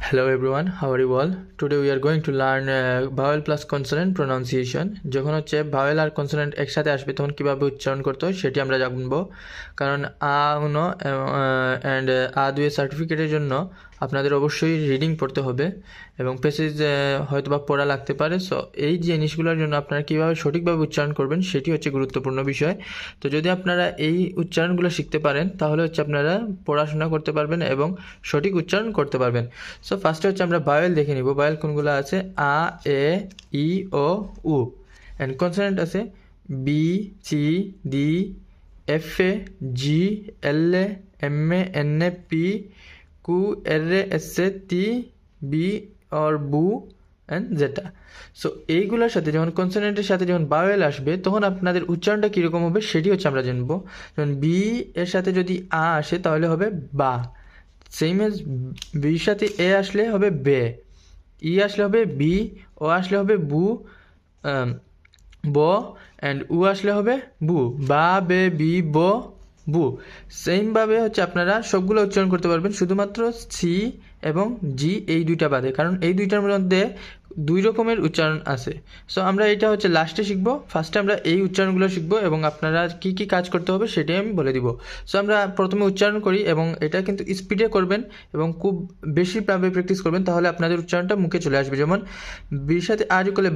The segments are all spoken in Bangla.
Hello everyone, how are you all? Today we are going to learn uh, vowel plus consonant pronunciation. যখন হচ্ছে ভাওয়েল আর কনসোনেন্ট একসাথে আসবে তখন কীভাবে উচ্চারণ করতে হয় সেটি আমরা জানব কারণ আ অ্যান্ড আ দুয়ে সার্টিফিকেটের জন্য আপনাদের অবশ্যই রিডিং পড়তে হবে এবং পেসেজ হয়তো বা পড়া লাগতে পারে। সো এই জিনিসগুলোর জন্য আপনারা কীভাবে সঠিকভাবে উচ্চারণ করবেন, সেটি হচ্ছে গুরুত্বপূর্ণ বিষয়। তো যদি আপনারা এই উচ্চারণগুলো শিখতে পারেন, তাহলে হচ্ছে আপনারা পড়াশোনা করতে পারবেন এবং সঠিক উচ্চারণ করতে পারবেন। সো ফার্স্টে হচ্ছে আমরা বায়োল দেখে নিব। বায়োল কোনগুলো আছে? A, E, I, O, U. And consonant আছে? B C D F uh G L uh M uh N uh P Q R uh S uh T V or বু অ্যান্ড জেটা সো এইগুলোর সাথে যখন কনসোনেন্টের সাথে যখন বাওয়েল আসবে, তখন আপনাদের উচ্চারণটা কীরকম হবে সেটি হচ্ছে আমরা জানব। যেমন বি এর সাথে যদি আ আসে, তাহলে হবে বা। সেম এজ বির সাথে এ আসলে হবে বে। ই আসলে হবে বি ও আসলে হবে বু ব অ্যান্ড উ আসলে হবে বু। বা, বে, বি, ব বু। সেমভাবে হচ্ছে আপনারা সবগুলো উচ্চারণ করতে পারবেন। শুধুমাত্র সি এবং জি এই দুইটা বাদে, কারণ এই দুইটার মধ্যে দুই রকমের উচ্চারণ আছে। সো আমরা এটা হচ্ছে লাস্টে শিখব। ফার্স্টে আমরা এই উচ্চারণগুলো শিখব এবং আপনারা কি কি কাজ করতে হবে সেটাই আমি বলে দিব। সো আমরা প্রথমে উচ্চারণ করি এবং এটা কিন্তু স্পিডে করবেন এবং খুব বেশি ভাবে প্র্যাকটিস করবেন, তাহলে আপনাদের উচ্চারণটা মুখে চলে আসবে। যেমন, বির সাথে আজ করলে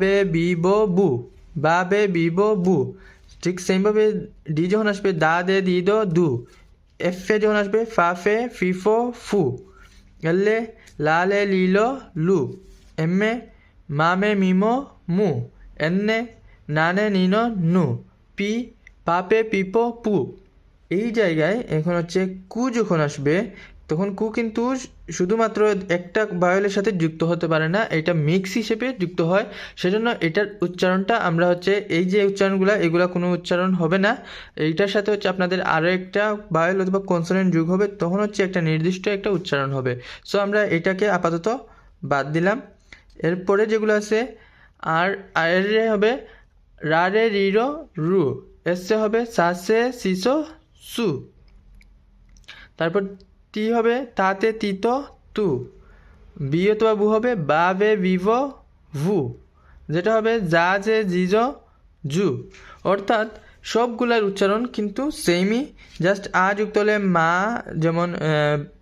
বে বি ব বু, বা বে বি ব বু ঠিক সেমভাবে ডি যখন আসবে দা দে দি দ দু, এফ এ যখন আসবে ফা ফে ফিফো ফু এলে লালে লিলো লু এমে মামে মিমো মু এন্নে নানে নিনো নু পি পাপে পিপো পু। এই জায়গায় এখন হচ্ছে কু যখন আসবে তখন কু কিন্তু শুধুমাত্র একটা বায়োলের সাথে যুক্ত হতে পারে না, এটা মিক্স হিসেবে যুক্ত হয়। সেজন্য এটার উচ্চারণটা আমরা হচ্ছে, এই যে উচ্চারণগুলো, এগুলো কোনো উচ্চারণ হবে না। এইটার সাথে হচ্ছে আপনাদের আরও একটা বায়োল অথবা কনসোনেন্ট যুগ হবে, তখন হচ্ছে একটা নির্দিষ্ট একটা উচ্চারণ হবে। সো আমরা এটাকে আপাতত বাদ দিলাম। এরপরে যেগুলো আছে, আর আর রে হবে, রা রে রিরো রু এসে হবে সাসে সিসো সু। তারপর টি হবে, তাতে তিত তু বি অথবা বু হবে, বা বে বিভো ভু। যেটা হবে যা যে জিজ জু অর্থাৎ সবগুলার উচ্চারণ কিন্তু সেমই জাস্ট আ যুক্ত হলে মা, যেমন,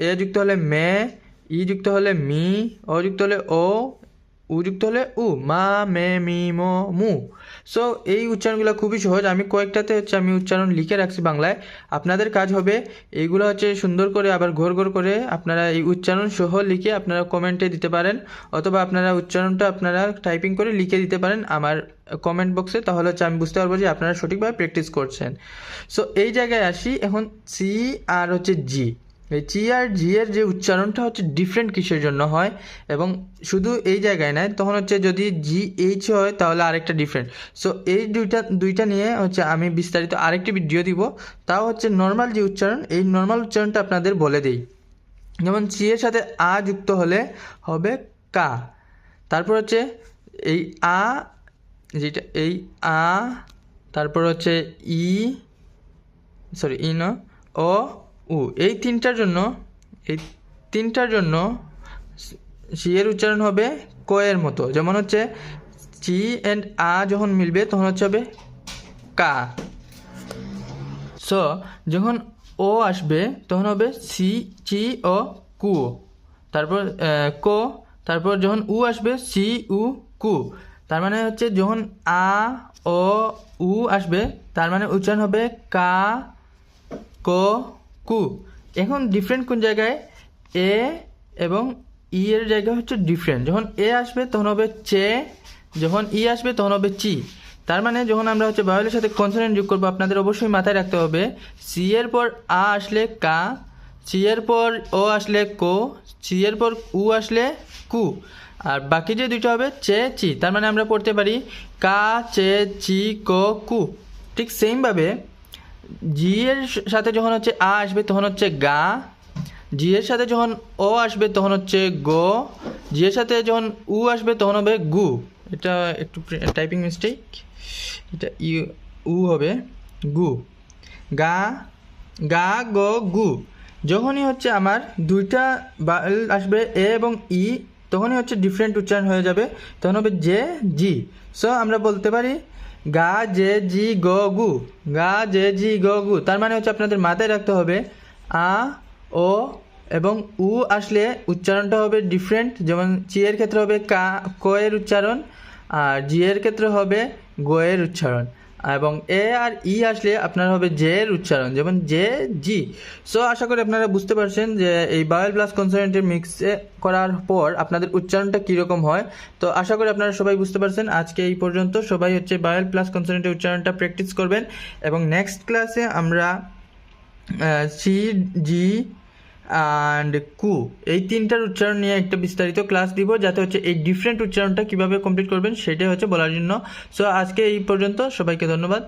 এ যুক্ত হলে মে, ই যুক্ত হলে মি ও যুক্ত হলে ও, উ যুক্ত হলে উ, মা, মে, মি, মো, মু। সো এই উচ্চারণগুলো খুবই সহজ। আমি কয়েকটাতে হচ্ছে আমি উচ্চারণ লিখে রাখছি বাংলায়। আপনাদের কাজ হবে এইগুলো হচ্ছে সুন্দর করে আবার ঘোর ঘোর করে আপনারা এই উচ্চারণ সহ লিখে আপনারা কমেন্টে দিতে পারেন, অথবা আপনারা উচ্চারণটা আপনারা টাইপিং করে লিখে দিতে পারেন আমার কমেন্ট বক্সে। তাহলে হচ্ছে আমি বুঝতে পারব যে আপনারা সঠিকভাবে প্র্যাকটিস করছেন। সো এই জায়গায় আসি। এখন সি আর হচ্ছে জি এই চি আর জি এর যে উচ্চারণটা হচ্ছে ডিফারেন্ট কিসের জন্য হয়, এবং শুধু এই জায়গায় নয়, তখন হচ্ছে যদি জি এইচ হয়, তাহলে আরেকটা ডিফারেন্ট সো এই দুইটা দুইটা নিয়ে হচ্ছে আমি বিস্তারিত আরেকটি ভিডিও দিব। তাও হচ্ছে নর্মাল যে উচ্চারণ, এই নর্মাল উচ্চারণটা আপনাদের বলে দেই। যেমন সি এর সাথে আ যুক্ত হলে হবে কা। তারপর হচ্ছে এই আ, যেটা এই আ, তারপর হচ্ছে ই সরি ই ন ও উ এই তিনটার জন্য, এই তিনটার জন্য সি এর উচ্চারণ হবে ক এর মতো। যেমন হচ্ছে চি অ্যান্ড আ যখন মিলবে, তখন হচ্ছে হবে কা। সো, যখন ও আসবে, তখন হবে সি, চি, ও, কু। তারপর ক, তারপর যখন উ আসবে, সি, উ, কু। তার মানে হচ্ছে যখন আ, ও, উ আসবে, তার মানে উচ্চারণ হবে কা, কো কু। এখন ডিফারেন্ট কোন জায়গায়? এ এবং ই এর জায়গা হচ্ছে ডিফারেন্ট যখন এ আসবে, তখন হবে চে। যখন ই আসবে, তখন হবে চি। তার মানে যখন আমরা হচ্ছে বায়োলের সাথে কনসোনেন্ট যোগ করব, আপনাদের অবশ্যই মাথায় রাখতে হবে সি এর পর আ আসলে কা সি এর পর ও আসলে কো সি এর পর উ আসলে কু। আর বাকি যে দুইটা হবে চে, চি। তার মানে আমরা পড়তে পারি কা, চে, চি, কো, কু। ঠিক সেমভাবে জি এর সাথে যখন হচ্ছে আ আসবে, তখন হচ্ছে গা। জি এর সাথে যখন ও আসবে, তখন হচ্ছে গো। জি এর সাথে যখন উ আসবে, তখন হবে গু। এটা একটু টাইপিং মিস্টেক এটা ইউ, উ হবে গু। গা গা, গো, গু। যখনই হচ্ছে আমার দুইটা বাল আসবে, এ এবং ই, তখনই হচ্ছে ডিফারেন্ট উচ্চারণ হয়ে যাবে। তখন হবে জে, জি। সো আমরা বলতে পারি গা জে জি গ গু গা জে জি গ গু তার মানে হচ্ছে আপনাদের মাথায় রাখতে হবে আ, ও এবং উ আসলে উচ্চারণটা হবে ডিফারেন্ট যেমন চি এর ক্ষেত্রে হবে কা ক এর উচ্চারণ, আর জি এর ক্ষেত্রে হবে গ এর উচ্চারণ। এবং এ আর ই আসলে আপনার হবে জে এর উচ্চারণ, যেমন জে জি। সো আশা করি আপনারা বুঝতে পারছেন যে এই বায়োল প্লাস কনসোনেন্টের মিক্সে করার পর আপনাদের উচ্চারণটা কীরকম হয়। তো, আশা করি আপনারা সবাই বুঝতে পারছেন। আজকে এই পর্যন্ত সবাই হচ্ছে বায়োল প্লাস কনসোনেন্টের উচ্চারণটা প্র্যাকটিস করবেন। এবং নেক্সট ক্লাসে আমরা সি, জি অ্যান্ড কু এই তিনটার উচ্চারণ নিয়ে একটা বিস্তারিত ক্লাস দিব যাতে হচ্ছে এই ডিফারেন্ট উচ্চারণটা কীভাবে কমপ্লিট করবেন সেটাই হচ্ছে বলার জন্য। সো আজকে এই পর্যন্ত, সবাইকে ধন্যবাদ।